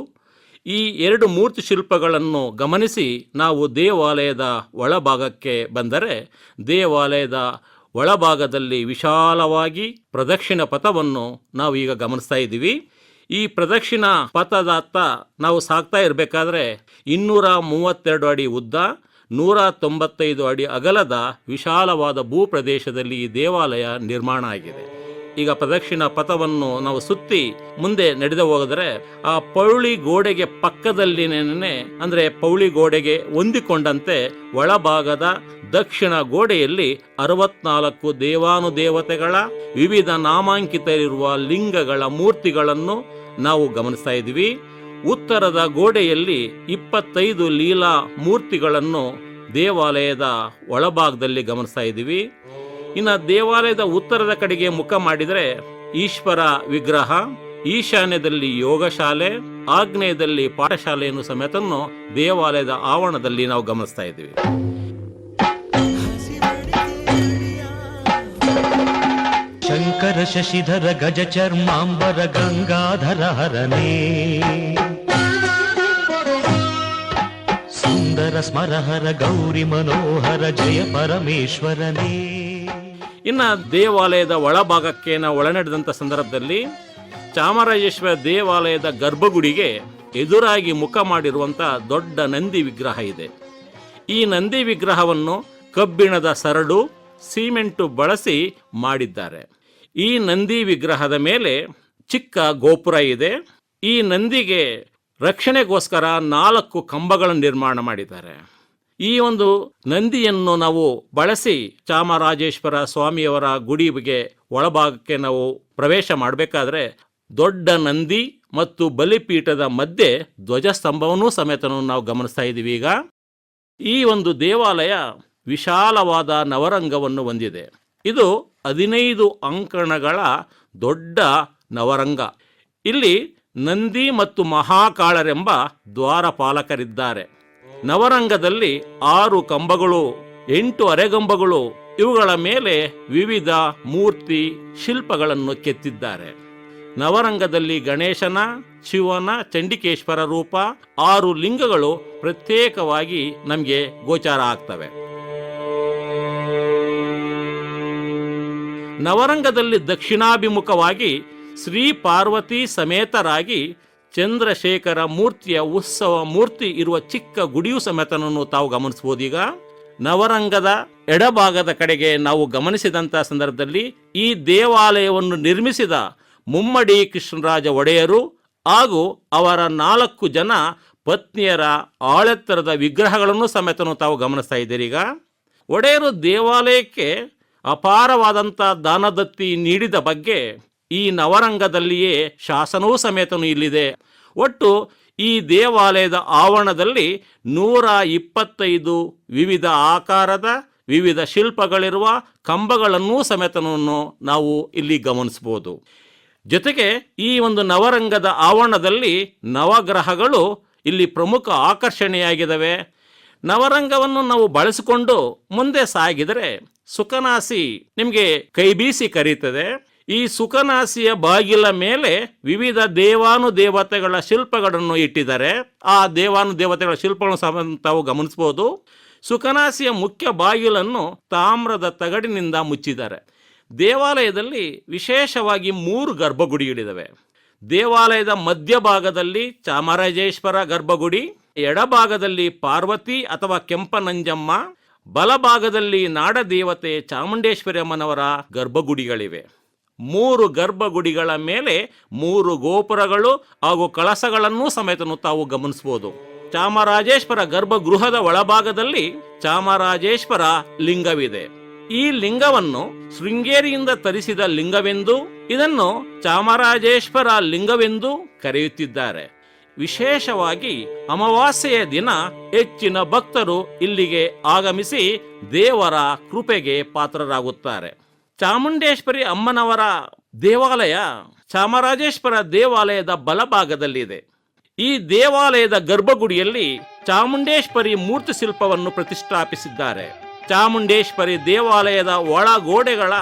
Speaker 8: ಈ ಎರಡು ಮೂರ್ತಿ ಶಿಲ್ಪಗಳನ್ನು ಗಮನಿಸಿ ನಾವು ದೇವಾಲಯದ ಒಳಭಾಗಕ್ಕೆ ಬಂದರೆ ದೇವಾಲಯದ ಒಳಭಾಗದಲ್ಲಿ ವಿಶಾಲವಾಗಿ ಪ್ರದಕ್ಷಿಣ ಪಥವನ್ನು ನಾವು ಈಗ ಗಮನಿಸ್ತಾ ಇದ್ದೀವಿ. ಈ ಪ್ರದಕ್ಷಿಣ ಪಥದತ್ತ ನಾವು ಸಾಕ್ತಾ ಇರಬೇಕಾದ್ರೆ ಇನ್ನೂರ ಮೂವತ್ತೆರಡು ಅಡಿ ಉದ್ದ, ನೂರ ತೊಂಬತ್ತೈದು ಅಡಿ ಅಗಲದ ವಿಶಾಲವಾದ ಭೂಪ್ರದೇಶದಲ್ಲಿ ಈ ದೇವಾಲಯ ನಿರ್ಮಾಣ ಆಗಿದೆ. ಈಗ ಪ್ರದಕ್ಷಿಣ ಪಥವನ್ನು ನಾವು ಸುತ್ತಿ ಮುಂದೆ ನಡೆದು ಹೋದರೆ ಆ ಪೌಳಿ ಗೋಡೆಗೆ ಪಕ್ಕದಲ್ಲಿನೇ ಅಂದ್ರೆ ಪೌಳಿ ಗೋಡೆಗೆ ಹೊಂದಿಕೊಂಡಂತೆ ಒಳಭಾಗದ ದಕ್ಷಿಣ ಗೋಡೆಯಲ್ಲಿ ಅರವತ್ನಾಲ್ಕು ದೇವಾನುದೇವತೆಗಳ, ವಿವಿಧ ನಾಮಾಂಕಿತರಿರುವ ಲಿಂಗಗಳ ಮೂರ್ತಿಗಳನ್ನು ನಾವು ಗಮನಿಸ್ತಾ ಇದ್ದೀವಿ. ಉತ್ತರದ ಗೋಡೆಯಲ್ಲಿ ಇಪ್ಪತ್ತೈದು ಲೀಲಾ ಮೂರ್ತಿಗಳನ್ನು ದೇವಾಲಯದ ಒಳಭಾಗದಲ್ಲಿ ಗಮನಿಸ್ತಾ ಇದ್ದೀವಿ. ಇನ್ನು ದೇವಾಲಯದ ಉತ್ತರದ ಕಡೆಗೆ ಮುಖ ಮಾಡಿದರೆ ಈಶ್ವರ ವಿಗ್ರಹ, ಈಶಾನ್ಯದಲ್ಲಿ ಯೋಗಶಾಲೆ, ಆಗ್ನೇಯದಲ್ಲಿ ಪಾಠಶಾಲೆಯನ್ನು ಸಮೇತನ್ನು ದೇವಾಲಯದ ಆವರಣದಲ್ಲಿ ನಾವು ಗಮನಿಸ್ತಾ ಇದ್ದೀವಿ.
Speaker 6: ಶಂಕರ ಶಶಿಧರ ಗಜ ಚರ್ಮಾಂಬರ ಗಂಗಾಧರ ಹರನೇ. ಸುಂದರ ಸ್ಮರಹರ ಗೌರಿ ಮನೋಹರ ಜಯ ಪರಮೇಶ್ವರನೇ.
Speaker 8: ಇನ್ನು ದೇವಾಲಯದ ಒಳಭಾಗಕ್ಕೆ ನಾವು ಒಳನಡೆದಂಥ ಸಂದರ್ಭದಲ್ಲಿ ಚಾಮರಾಜೇಶ್ವರ ದೇವಾಲಯದ ಗರ್ಭಗುಡಿಗೆ ಎದುರಾಗಿ ಮುಖ ಮಾಡಿರುವಂಥ ದೊಡ್ಡ ನಂದಿ ವಿಗ್ರಹ ಇದೆ. ಈ ನಂದಿ ವಿಗ್ರಹವನ್ನು ಕಬ್ಬಿಣದ ಸರಡು, ಸಿಮೆಂಟು ಬಳಸಿ ಮಾಡಿದ್ದಾರೆ. ಈ ನಂದಿ ವಿಗ್ರಹದ ಮೇಲೆ ಚಿಕ್ಕ ಗೋಪುರ ಇದೆ. ಈ ನಂದಿಗೆ ರಕ್ಷಣೆಗೋಸ್ಕರ ನಾಲ್ಕು ಕಂಬಗಳನ್ನು ನಿರ್ಮಾಣ ಮಾಡಿದ್ದಾರೆ. ಈ ಒಂದು ನಂದಿಯನ್ನು ನಾವು ಬಳಸಿ ಚಾಮರಾಜೇಶ್ವರ ಸ್ವಾಮಿಯವರ ಗುಡಿಗೆ ಒಳಭಾಗಕ್ಕೆ ನಾವು ಪ್ರವೇಶ ಮಾಡಬೇಕಾದ್ರೆ ದೊಡ್ಡ ನಂದಿ ಮತ್ತು ಬಲಿಪೀಠದ ಮಧ್ಯೆ ಧ್ವಜಸ್ತಂಭವನ್ನೂ ಸಮೇತನೂ ನಾವು ಗಮನಿಸ್ತಾ ಇದ್ದೀವಿ ಈಗ. ಈ ಒಂದು ದೇವಾಲಯ ವಿಶಾಲವಾದ ನವರಂಗವನ್ನು ಹೊಂದಿದೆ. ಇದು ಹದಿನೈದು ಅಂಕಣಗಳ ದೊಡ್ಡ ನವರಂಗ. ಇಲ್ಲಿ ನಂದಿ ಮತ್ತು ಮಹಾಕಾಳರೆಂಬ ದ್ವಾರಪಾಲಕರಿದ್ದಾರೆ. ನವರಂಗದಲ್ಲಿ ಆರು ಕಂಬಗಳು, ಎಂಟು ಅರೆಗಂಬಗಳು, ಇವುಗಳ ಮೇಲೆ ವಿವಿಧ ಮೂರ್ತಿ ಶಿಲ್ಪಗಳನ್ನು ಕೆತ್ತಿದ್ದಾರೆ. ನವರಂಗದಲ್ಲಿ ಗಣೇಶನ, ಶಿವನ, ಚಂಡಿಕೇಶ್ವರ ರೂಪ, ಆರು ಲಿಂಗಗಳು ಪ್ರತ್ಯೇಕವಾಗಿ ನಮಗೆ ಗೋಚಾರ ಆಗ್ತವೆ. ನವರಂಗದಲ್ಲಿ ದಕ್ಷಿಣಾಭಿಮುಖವಾಗಿ ಶ್ರೀ ಪಾರ್ವತಿ ಸಮೇತರಾಗಿ ಚಂದ್ರಶೇಖರ ಮೂರ್ತಿಯ ಉತ್ಸವ ಮೂರ್ತಿ ಇರುವ ಚಿಕ್ಕ ಗುಡಿಯು ಸಮೇತನನ್ನು ತಾವು ಗಮನಿಸಬಹುದು. ಈಗ ನವರಂಗದ ಎಡಭಾಗದ ಕಡೆಗೆ ನಾವು ಗಮನಿಸಿದಂಥ ಸಂದರ್ಭದಲ್ಲಿ ಈ ದೇವಾಲಯವನ್ನು ನಿರ್ಮಿಸಿದ ಮುಮ್ಮಡಿ ಕೃಷ್ಣರಾಜ ಒಡೆಯರು ಹಾಗೂ ಅವರ ನಾಲ್ಕು ಜನ ಪತ್ನಿಯರ ಆಳೆತ್ತರದ ವಿಗ್ರಹಗಳನ್ನು ಸಮೇತನು ತಾವು ಗಮನಿಸ್ತಾ ಇದ್ದೀರಿ. ಈಗ ಒಡೆಯರು ದೇವಾಲಯಕ್ಕೆ ಅಪಾರವಾದಂಥ ದಾನದತ್ತಿ ನೀಡಿದ ಬಗ್ಗೆ ಈ ನವರಂಗದಲ್ಲಿಯೇ ಶಾಸನವೂ ಸಮೇತನು ಇಲ್ಲಿದೆ. ಒಟ್ಟು ಈ ದೇವಾಲಯದ ಆವರಣದಲ್ಲಿ ನೂರ ಇಪ್ಪತ್ತೈದು ವಿವಿಧ ಆಕಾರದ, ವಿವಿಧ ಶಿಲ್ಪಗಳಿರುವ ಕಂಬಗಳನ್ನೂ ಸಮೇತನನ್ನು ನಾವು ಇಲ್ಲಿ ಗಮನಿಸ್ಬೋದು ಜೊತೆಗೆ ಈ ಒಂದು ನವರಂಗದ ಆವರಣದಲ್ಲಿ ನವಗ್ರಹಗಳು ಇಲ್ಲಿ ಪ್ರಮುಖ ಆಕರ್ಷಣೆಯಾಗಿದ್ದಾವೆ. ನವರಂಗವನ್ನು ನಾವು ಬಳಸಿಕೊಂಡು ಮುಂದೆ ಸಾಗಿದರೆ ಸುಖನಾಸಿ ನಿಮಗೆ ಕೈ ಬೀಸಿ ಕರೀತದೆ. ಈ ಸುಖನಾಸಿಯ ಬಾಗಿಲ ಮೇಲೆ ವಿವಿಧ ದೇವಾನುದೇವತೆಗಳ ಶಿಲ್ಪಗಳನ್ನು ಇಟ್ಟಿದ್ದಾರೆ. ಆ ದೇವಾನುದೇವತೆಗಳ ಶಿಲ್ಪಗಳನ್ನು ಸಹ ತಾವು ಗಮನಿಸಬಹುದು. ಸುಖನಾಸಿಯ ಮುಖ್ಯ ಬಾಗಿಲನ್ನು ತಾಮ್ರದ ತಗಡಿನಿಂದ ಮುಚ್ಚಿದ್ದಾರೆ. ದೇವಾಲಯದಲ್ಲಿ ವಿಶೇಷವಾಗಿ ಮೂರು ಗರ್ಭಗುಡಿಗಳಿದ್ದಾವೆ. ದೇವಾಲಯದ ಮಧ್ಯಭಾಗದಲ್ಲಿ ಚಾಮರಾಜೇಶ್ವರ ಗರ್ಭಗುಡಿ, ಎಡಭಾಗದಲ್ಲಿ ಪಾರ್ವತಿ ಅಥವಾ ಕೆಂಪನಂಜಮ್ಮ, ಬಲಭಾಗದಲ್ಲಿ ನಾಡದೇವತೆ ಚಾಮುಂಡೇಶ್ವರಿ ಅಮ್ಮನವರ ಗರ್ಭಗುಡಿಗಳಿವೆ. ಮೂರು ಗರ್ಭಗುಡಿಗಳ ಮೇಲೆ ಮೂರು ಗೋಪುರಗಳು ಹಾಗೂ ಕಳಸಗಳನ್ನೂ ಸಮೇತನು ತಾವು ಗಮನಿಸಬಹುದು ಚಾಮರಾಜೇಶ್ವರ ಗರ್ಭಗೃಹದ ಒಳಭಾಗದಲ್ಲಿ ಚಾಮರಾಜೇಶ್ವರ ಲಿಂಗವಿದೆ. ಈ ಲಿಂಗವನ್ನು ಶೃಂಗೇರಿಯಿಂದ ತರಿಸಿದ ಲಿಂಗವೆಂದು, ಇದನ್ನು ಚಾಮರಾಜೇಶ್ವರ ಲಿಂಗವೆಂದು ಕರೆಯುತ್ತಿದ್ದಾರೆ. ವಿಶೇಷವಾಗಿ ಅಮಾವಾಸ್ಯೆಯ ದಿನ ಹೆಚ್ಚಿನ ಭಕ್ತರು ಇಲ್ಲಿಗೆ ಆಗಮಿಸಿ ದೇವರ ಕೃಪೆಗೆ ಪಾತ್ರರಾಗುತ್ತಾರೆ. ಚಾಮುಂಡೇಶ್ವರಿ ಅಮ್ಮನವರ ದೇವಾಲಯ ಚಾಮರಾಜೇಶ್ವರ ದೇವಾಲಯದ ಬಲಭಾಗದಲ್ಲಿದೆ. ಈ ದೇವಾಲಯದ ಗರ್ಭಗುಡಿಯಲ್ಲಿ ಚಾಮುಂಡೇಶ್ವರಿ ಮೂರ್ತಿ ಶಿಲ್ಪವನ್ನು ಪ್ರತಿಷ್ಠಾಪಿಸಿದ್ದಾರೆ. ಚಾಮುಂಡೇಶ್ವರಿ ದೇವಾಲಯದ ಒಳಗೋಡೆಗಳ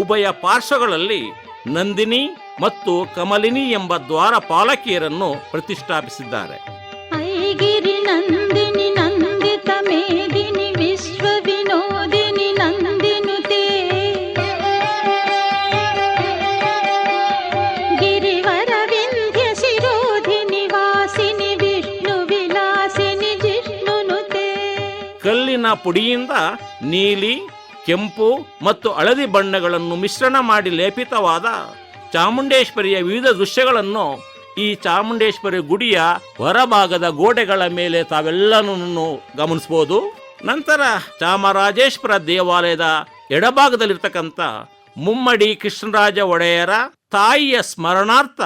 Speaker 8: ಉಭಯ ಪಾರ್ಶ್ವಗಳಲ್ಲಿ ನಂದಿನಿ ಮತ್ತು ಕಮಲಿನಿ ಎಂಬ ದ್ವಾರ ಪಾಲಕಿಯರನ್ನು
Speaker 3: ಪ್ರತಿಷ್ಠಾಪಿಸಿದ್ದಾರೆ ನಂದಿನಿ
Speaker 8: ಕಲ್ಲಿನ ಪುಡಿಯಿಂದ ನೀಲಿ, ಕೆಂಪು ಮತ್ತು ಹಳದಿ ಬಣ್ಣಗಳನ್ನು ಮಿಶ್ರಣ ಮಾಡಿ ಲೇಪಿತವಾದ ಚಾಮುಂಡೇಶ್ವರಿಯ ವಿವಿಧ ದೃಶ್ಯಗಳನ್ನು ಈ ಚಾಮುಂಡೇಶ್ವರಿ ಗುಡಿಯ ಹೊರಭಾಗದ ಗೋಡೆಗಳ ಮೇಲೆ ತಾವೆಲ್ಲನೂ ಗಮನಿಸಬಹುದು. ನಂತರ ಚಾಮರಾಜೇಶ್ವರ ದೇವಾಲಯದ ಎಡಭಾಗದಲ್ಲಿರ್ತಕ್ಕಂಥ ಮುಮ್ಮಡಿ ಕೃಷ್ಣರಾಜ ಒಡೆಯರ ತಾಯಿಯ ಸ್ಮರಣಾರ್ಥ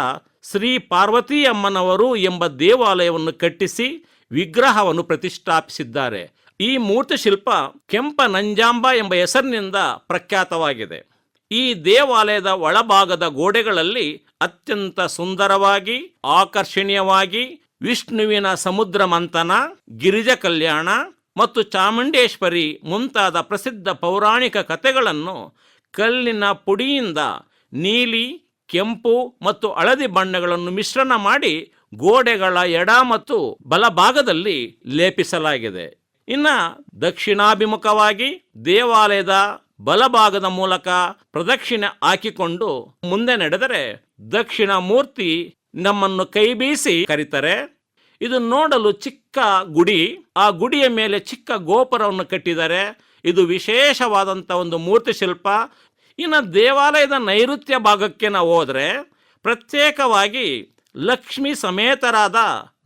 Speaker 8: ಶ್ರೀ ಪಾರ್ವತಿ ಅಮ್ಮನವರು ಎಂಬ ದೇವಾಲಯವನ್ನು ಕಟ್ಟಿಸಿ ವಿಗ್ರಹವನ್ನು ಪ್ರತಿಷ್ಠಾಪಿಸಿದ್ದಾರೆ. ಈ ಮೂರ್ತಿ ಶಿಲ್ಪ ಕೆಂಪ ನಂಜಾಂಬ ಎಂಬ ಹೆಸರಿನಿಂದ ಪ್ರಖ್ಯಾತವಾಗಿದೆ. ಈ ದೇವಾಲಯದ ಒಳಭಾಗದ ಗೋಡೆಗಳಲ್ಲಿ ಅತ್ಯಂತ ಸುಂದರವಾಗಿ, ಆಕರ್ಷಣೀಯವಾಗಿ ವಿಷ್ಣುವಿನ ಸಮುದ್ರ ಮಂಥನ, ಗಿರಿಜ ಕಲ್ಯಾಣ ಮತ್ತು ಚಾಮುಂಡೇಶ್ವರಿ ಮುಂತಾದ ಪ್ರಸಿದ್ಧ ಪೌರಾಣಿಕ ಕಥೆಗಳನ್ನು ಕಲ್ಲಿನ ಪುಡಿಯಿಂದ ನೀಲಿ, ಕೆಂಪು ಮತ್ತು ಹಳದಿ ಬಣ್ಣಗಳನ್ನು ಮಿಶ್ರಣ ಮಾಡಿ ಗೋಡೆಗಳ ಎಡ ಮತ್ತು ಬಲಭಾಗದಲ್ಲಿ ಲೇಪಿಸಲಾಗಿದೆ. ಇನ್ನ ದಕ್ಷಿಣಾಭಿಮುಖವಾಗಿ ದೇವಾಲಯದ ಬಲಭಾಗದ ಮೂಲಕ ಪ್ರದಕ್ಷಿಣೆ ಹಾಕಿಕೊಂಡು ಮುಂದೆ ನಡೆದರೆ ದಕ್ಷಿಣ ಮೂರ್ತಿ ನಮ್ಮನ್ನು ಕೈ ಬೀಸಿ ಕರೀತಾರೆ. ಇದು ನೋಡಲು ಚಿಕ್ಕ ಗುಡಿ. ಆ ಗುಡಿಯ ಮೇಲೆ ಚಿಕ್ಕ ಗೋಪುರವನ್ನು ಕಟ್ಟಿದ್ದಾರೆ. ಇದು ವಿಶೇಷವಾದಂಥ ಒಂದು ಮೂರ್ತಿ ಶಿಲ್ಪ. ಇನ್ನು ದೇವಾಲಯದ ನೈಋತ್ಯ ಭಾಗಕ್ಕೆ ನಾವು ಹೋದರೆ ಪ್ರತ್ಯೇಕವಾಗಿ ಲಕ್ಷ್ಮಿ ಸಮೇತರಾದ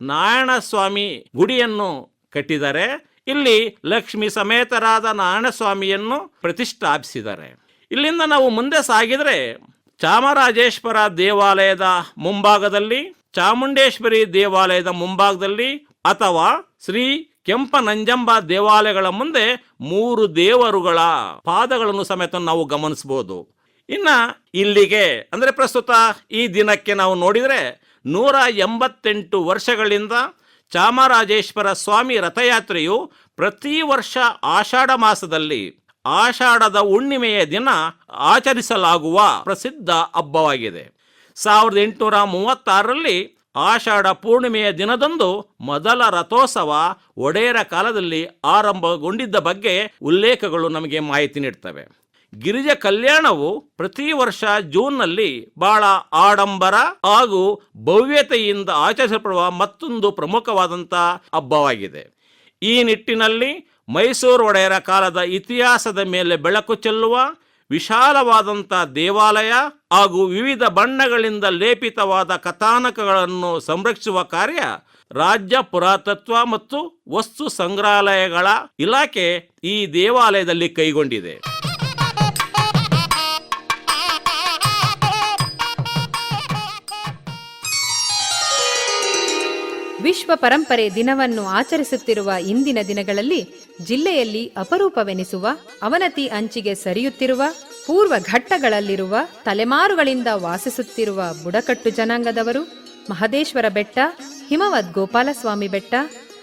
Speaker 8: ನಾರಾಯಣ ಸ್ವಾಮಿ ಗುಡಿಯನ್ನು ಕಟ್ಟಿದ್ದಾರೆ. ಇಲ್ಲಿ ಲಕ್ಷ್ಮಿ ಸಮೇತರಾದ ನಾರಾಯಣ ಸ್ವಾಮಿಯನ್ನು ಪ್ರತಿಷ್ಠಾಪಿಸಿದ್ದಾರೆ. ಇಲ್ಲಿಂದ ನಾವು ಮುಂದೆ ಸಾಗಿದರೆ ಚಾಮರಾಜೇಶ್ವರ ದೇವಾಲಯದ ಮುಂಭಾಗದಲ್ಲಿ, ಚಾಮುಂಡೇಶ್ವರಿ ದೇವಾಲಯದ ಮುಂಭಾಗದಲ್ಲಿ ಅಥವಾ ಶ್ರೀ ಕೆಂಪ ನಂಜಂಬ ದೇವಾಲಯಗಳ ಮುಂದೆ ಮೂರು ದೇವರುಗಳ ಪಾದಗಳನ್ನು ಸಮೇತ ನಾವು ಗಮನಿಸಬಹುದು. ಇನ್ನ ಇಲ್ಲಿಗೆ, ಅಂದ್ರೆ ಪ್ರಸ್ತುತ ಈ ದಿನಕ್ಕೆ ನಾವು ನೋಡಿದರೆ ನೂರ ಎಂಬತ್ತೆಂಟು ವರ್ಷಗಳಿಂದ ಚಾಮರಾಜೇಶ್ವರ ಸ್ವಾಮಿ ರಥಯಾತ್ರೆಯು ಪ್ರತಿ ವರ್ಷ ಆಷಾಢ ಮಾಸದಲ್ಲಿ ಆಷಾಢದ ಹುಣ್ಣಿಮೆಯ ದಿನ ಆಚರಿಸಲಾಗುವ ಪ್ರಸಿದ್ಧ ಹಬ್ಬವಾಗಿದೆ. ಸಾವಿರದ ಎಂಟುನೂರ ಮೂವತ್ತಾರರಲ್ಲಿ ಆಷಾಢ ಪೂರ್ಣಿಮೆಯ ದಿನದಂದು ಮೊದಲ ರಥೋತ್ಸವ ಒಡೆಯರ ಕಾಲದಲ್ಲಿ ಆರಂಭಗೊಂಡಿದ್ದ ಬಗ್ಗೆ ಉಲ್ಲೇಖಗಳು ನಮಗೆ ಮಾಹಿತಿ ನೀಡ್ತವೆ. ಗಿರಿಜ ಕಲ್ಯಾಣವು ಪ್ರತಿ ವರ್ಷ ಜೂನ್ನಲ್ಲಿ ಬಹಳ ಆಡಂಬರ ಹಾಗೂ ಭವ್ಯತೆಯಿಂದ ಆಚರಿಸಲ್ಪಡುವ ಮತ್ತೊಂದು ಪ್ರಮುಖವಾದಂಥ ಹಬ್ಬವಾಗಿದೆ. ಈ ನಿಟ್ಟಿನಲ್ಲಿ ಮೈಸೂರು ಒಡೆಯರ ಕಾಲದ ಇತಿಹಾಸದ ಮೇಲೆ ಬೆಳಕು ಚೆಲ್ಲುವ ವಿಶಾಲವಾದಂಥ ದೇವಾಲಯ ಹಾಗೂ ವಿವಿಧ ಬಣ್ಣಗಳಿಂದ ಲೇಪಿತವಾದ ಕಥಾನಕಗಳನ್ನು ಸಂರಕ್ಷಿಸುವ ಕಾರ್ಯ ರಾಜ್ಯ ಪುರಾತತ್ವ ಮತ್ತು ವಸ್ತು ಸಂಗ್ರಹಾಲಯಗಳ ಇಲಾಖೆ ಈ ದೇವಾಲಯದಲ್ಲಿ ಕೈಗೊಂಡಿದೆ.
Speaker 5: ವಿಶ್ವ ಪರಂಪರೆ ದಿನವನ್ನು ಆಚರಿಸುತ್ತಿರುವ ಇಂದಿನ ದಿನಗಳಲ್ಲಿ ಜಿಲ್ಲೆಯಲ್ಲಿ ಅಪರೂಪವೆನಿಸುವ, ಅವನತಿ ಅಂಚಿಗೆ ಸರಿಯುತ್ತಿರುವ, ಪೂರ್ವ ಘಟ್ಟಗಳಲ್ಲಿರುವ, ತಲೆಮಾರುಗಳಿಂದ ವಾಸಿಸುತ್ತಿರುವ ಬುಡಕಟ್ಟು ಜನಾಂಗದವರು ಮಹದೇಶ್ವರ ಬೆಟ್ಟ, ಹಿಮವದ್ ಗೋಪಾಲಸ್ವಾಮಿ ಬೆಟ್ಟ,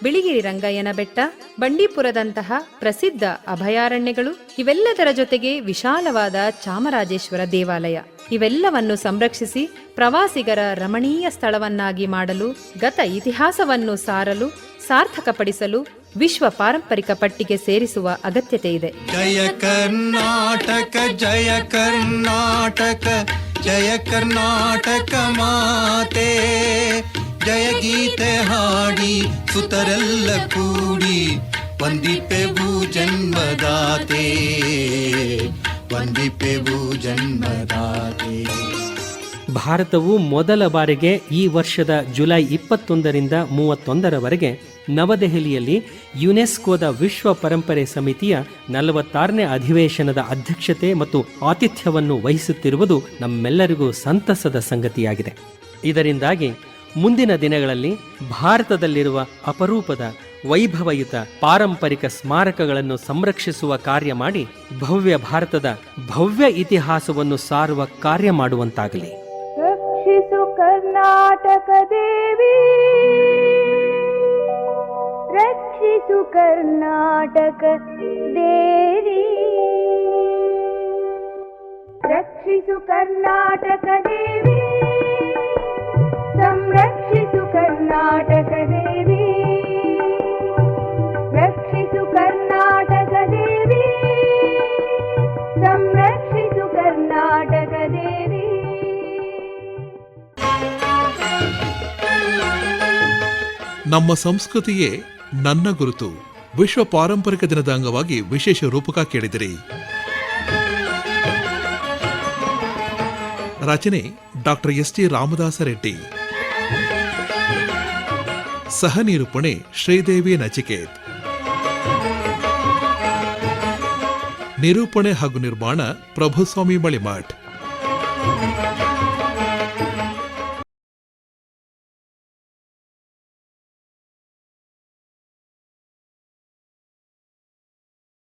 Speaker 5: ಬಿಳಿಗಿರಿ ರಂಗಯ್ಯನ ಬೆಟ್ಟ, ಬಂಡೀಪುರದಂತಹ ಪ್ರಸಿದ್ಧ ಅಭಯಾರಣ್ಯಗಳು, ಇವೆಲ್ಲದರ ಜೊತೆಗೆ ವಿಶಾಲವಾದ ಚಾಮರಾಜೇಶ್ವರ ದೇವಾಲಯ. ಇವೆಲ್ಲವನ್ನು ಸಂರಕ್ಷಿಸಿ ಪ್ರವಾಸಿಗರ ರಮಣೀಯ ಸ್ಥಳವನ್ನಾಗಿ ಮಾಡಲು, ಗತ ಇತಿಹಾಸವನ್ನು ಸಾರಲು, ಸಾರ್ಥಕಪಡಿಸಲು ವಿಶ್ವ ಪಾರಂಪರಿಕ ಪಟ್ಟಿಗೆ ಸೇರಿಸುವ ಅಗತ್ಯತೆ ಇದೆ.
Speaker 6: ಜಯ ಕರ್ನಾಟಕ ಜಯ ಕರ್ನಾಟಕ ಜಯ ಕರ್ನಾಟಕ ಮಾತೆ. ಜಯ ಗೀತೆ ಹಾಡಿ, ಸುತರೆಲ್ಲ ಕೂಡಿ ವಂದಿಪೆವು ಜನ್ಮದಾತೆ. ಜನ್ಮದಾತೆ
Speaker 4: ಭಾರತವು ಮೊದಲ ಬಾರಿಗೆ ಈ ವರ್ಷದ ಜುಲೈ ಇಪ್ಪತ್ತೊಂದರಿಂದ ಮೂವತ್ತೊಂದರವರೆಗೆ ನವದೆಹಲಿಯಲ್ಲಿ ಯುನೆಸ್ಕೋದ ವಿಶ್ವ ಪರಂಪರೆ ಸಮಿತಿಯ ನಲವತ್ತಾರನೇ ಅಧಿವೇಶನದ ಅಧ್ಯಕ್ಷತೆ ಮತ್ತು ಆತಿಥ್ಯವನ್ನು ವಹಿಸುತ್ತಿರುವುದು ನಮ್ಮೆಲ್ಲರಿಗೂ ಸಂತಸದ ಸಂಗತಿಯಾಗಿದೆ. ಇದರಿಂದಾಗಿ ಮುಂದಿನ ದಿನಗಳಲ್ಲಿ ಭಾರತದಲ್ಲಿರುವ ಅಪರೂಪದ, ವೈಭವಯುತ, ಪಾರಂಪರಿಕ ಸ್ಮಾರಕಗಳನ್ನು ಸಂರಕ್ಷಿಸುವ ಕಾರ್ಯ ಮಾಡಿ ಭವ್ಯ ಭಾರತದ ಭವ್ಯ ಇತಿಹಾಸವನ್ನು ಸಾರುವ ಕಾರ್ಯ ಮಾಡುವಂತಾಗಲಿ.
Speaker 3: ರಕ್ಷಿಸು ಕರ್ನಾಟಕ ದೇವಿ. ರಕ್ಷಿಸು ಕರ್ನಾಟಕ ದೇವಿ. ರಕ್ಷಿಸು ಕರ್ನಾಟಕ ದೇವಿ. ಸಂರಕ್ಷಿಸು ಕರ್ನಾಟಕ ದೇವಿ. ರಕ್ಷಿಸು ಕರ್ನಾಟಕ ದೇವಿ. ಸಂರಕ್ಷಿಸು ಕರ್ನಾಟಕ ದೇವಿ.
Speaker 1: ನಮ್ಮ ಸಂಸ್ಕೃತಿಯೇ ನನ್ನ ಗುರುತು. ವಿಶ್ವ ಪಾರಂಪರಿಕ ದಿನದ ಅಂಗವಾಗಿ ವಿಶೇಷ ರೂಪಕ ಕೇಳಿದಿರಿ. ರಚನೆ doctor S T Ramadasa Reddy. ಸಹ ನಿರೂಪಣೆ ಶ್ರೀದೇವಿ ನಚಿಕೇತ್. ನಿರೂಪಣೆ ಹಾಗೂ ನಿರ್ಮಾಣ ಪ್ರಭುಸ್ವಾಮಿ ಮಳಿಮಠ್